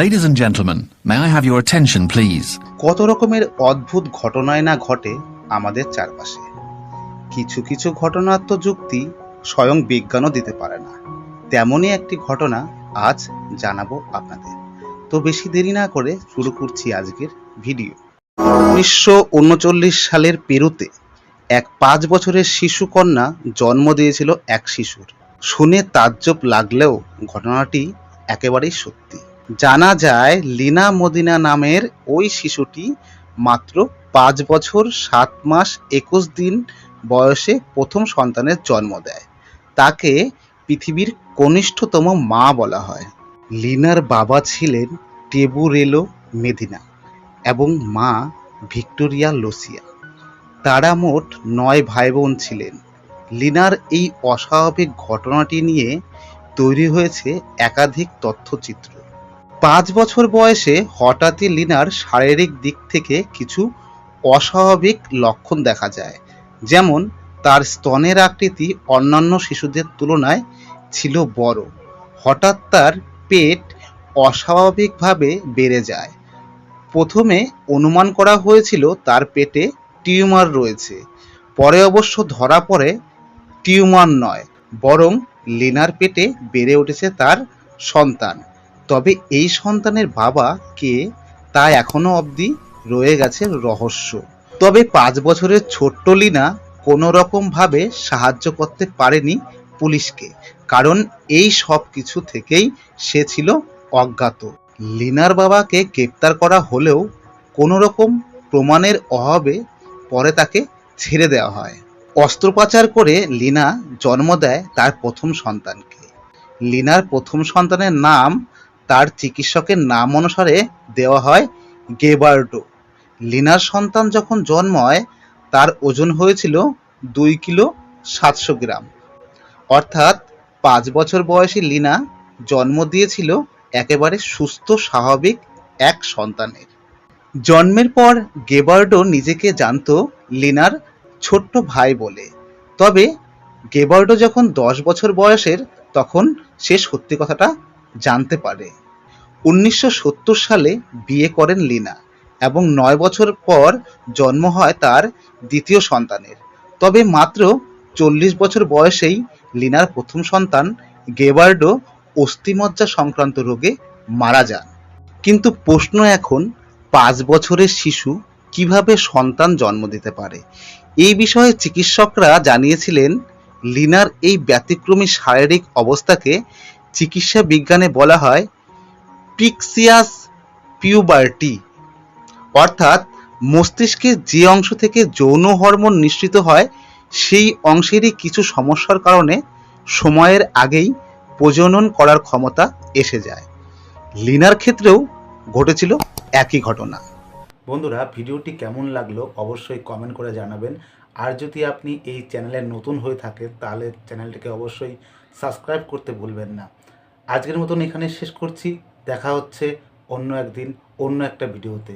Ladies and gentlemen, may I have your attention, please? কত রকমের অদ্ভুত ঘটনায় না ঘটে আমাদের চারপাশে। কিছু কিছু ঘটনার তো যুক্তি স্বয়ং বিজ্ঞানও দিতে পারে না। তেমনই একটি ঘটনা আজ জানাব আপনাদের। তো বেশি দেরি না করে শুরু করছি আজকের ভিডিও। উনিশশো উনচল্লিশ সালের পেরুতে এক পাঁচ বছরের শিশু কন্যা জন্ম দিয়েছিল এক শিশুর। শুনে তাজ্জব লাগলেও ঘটনাটি একেবারেই সত্যি। জানা যায় লিনা মদিনা নামের ওই শিশুটি মাত্র পাঁচ বছর, সাত মাস, একুশ দিন বয়সে প্রথম সন্তানের জন্ম দেয়। তাকে পৃথিবীর কনিষ্ঠতম মা বলা হয়। লিনার বাবা ছিলেন টেবুরেলো মেদিনা এবং মা ভিক্টোরিয়া লোসিয়া। তারা মোট নয় ভাই বোন ছিলেন। লিনার এই অস্বাভাবিক ঘটনাটি নিয়ে তৈরি হয়েছে একাধিক তথ্যচিত্র। পাঁচ বছর বয়সে হঠাৎই লিনার শারীরিক দিক থেকে কিছু অস্বাভাবিক লক্ষণ দেখা যায়। যেমন, তার স্তনের আকৃতি অন্যান্য শিশুদের তুলনায় ছিল বড়। হঠাৎ তার পেট অস্বাভাবিকভাবে বেড়ে যায়। প্রথমে অনুমান করা হয়েছিল তার পেটে টিউমার রয়েছে। পরে অবশ্য ধরা পড়ে টিউমার নয়, বরং লিনার পেটে বেড়ে উঠেছে তার সন্তান। তবে এই সন্তানের বাবা কে তা এখনও অবধি রয়ে গেছে রহস্য। তবে পাঁচ বছরের ছোট্ট লিনা কোনো রকম ভাবে সাহায্য করতে পারেনি পুলিশকে, কারণ এই সব কিছু থেকেই সে ছিল অজ্ঞাত। লিনার বাবাকে গ্রেপ্তার করা হলেও কোনো রকম প্রমাণের অভাবে পরে তাকে ছেড়ে দেওয়া হয়। অস্ত্রোপচার করে লিনা জন্ম দেয় তার প্রথম সন্তানকে। লিনার প্রথম সন্তানের নাম তার চিকিৎসকের নাম অনুসারে দেওয়া হয় গেবার্ডো লিনার সন্তান যখন জন্মায় তার ওজন হয়েছিল দুই কিলো সাতশো গ্রাম। অর্থাৎ পাঁচ বছর বয়সী লিনা জন্ম দিয়েছিল একেবারে সুস্থ, স্বাভাবিক এক সন্তানের। জন্মের পর গেবার্ডো নিজেকে জানতো লিনার ছোট্ট ভাই বলে। তবে গেবার্ডো যখন দশ বছর বয়সের, তখন সে সত্যি কথাটা জানতে পারে। উনিশশো সত্তর সালে বিয়ে করেন লিনা এবং নয় বছর পর জন্ম হয় তার দ্বিতীয় সন্তানের। তবে মাত্র চল্লিশ বছর বয়সেই লিনার প্রথম সন্তান গেবার্ডো অস্থিমজ্জা সংক্রান্ত রোগে মারা যান। কিন্তু প্রশ্ন এখন, পাঁচ বছরের শিশু কীভাবে সন্তান জন্ম দিতে পারে? এই বিষয়ে চিকিৎসকরা জানিয়েছিলেন, লিনার এই ব্যতিক্রমী শারীরিক অবস্থাকে চিকিৎসা বিজ্ঞানে বলা হয় পিক্সিয়াস পিউবার্টি। অর্থাৎ মস্তিষ্কের যে অংশ থেকে যৌন হরমোন নিঃসৃত হয়, সেই অংশেরই কিছু সমস্যার কারণে সময়ের আগেই প্রজনন করার ক্ষমতা এসে যায়। লিনার ক্ষেত্রেও ঘটেছিল একই ঘটনা। বন্ধুরা, ভিডিওটি কেমন লাগল অবশ্যই কমেন্ট করে জানাবেন। আর যদি আপনি এই চ্যানেলে নতুন হয়ে থাকেন, তাহলে চ্যানেলটিকে অবশ্যই সাবস্ক্রাইব করতে ভুলবেন না। আজকের মতন এখানে শেষ করছি। দেখা হচ্ছে অন্য একদিন অন্য একটা ভিডিওতে।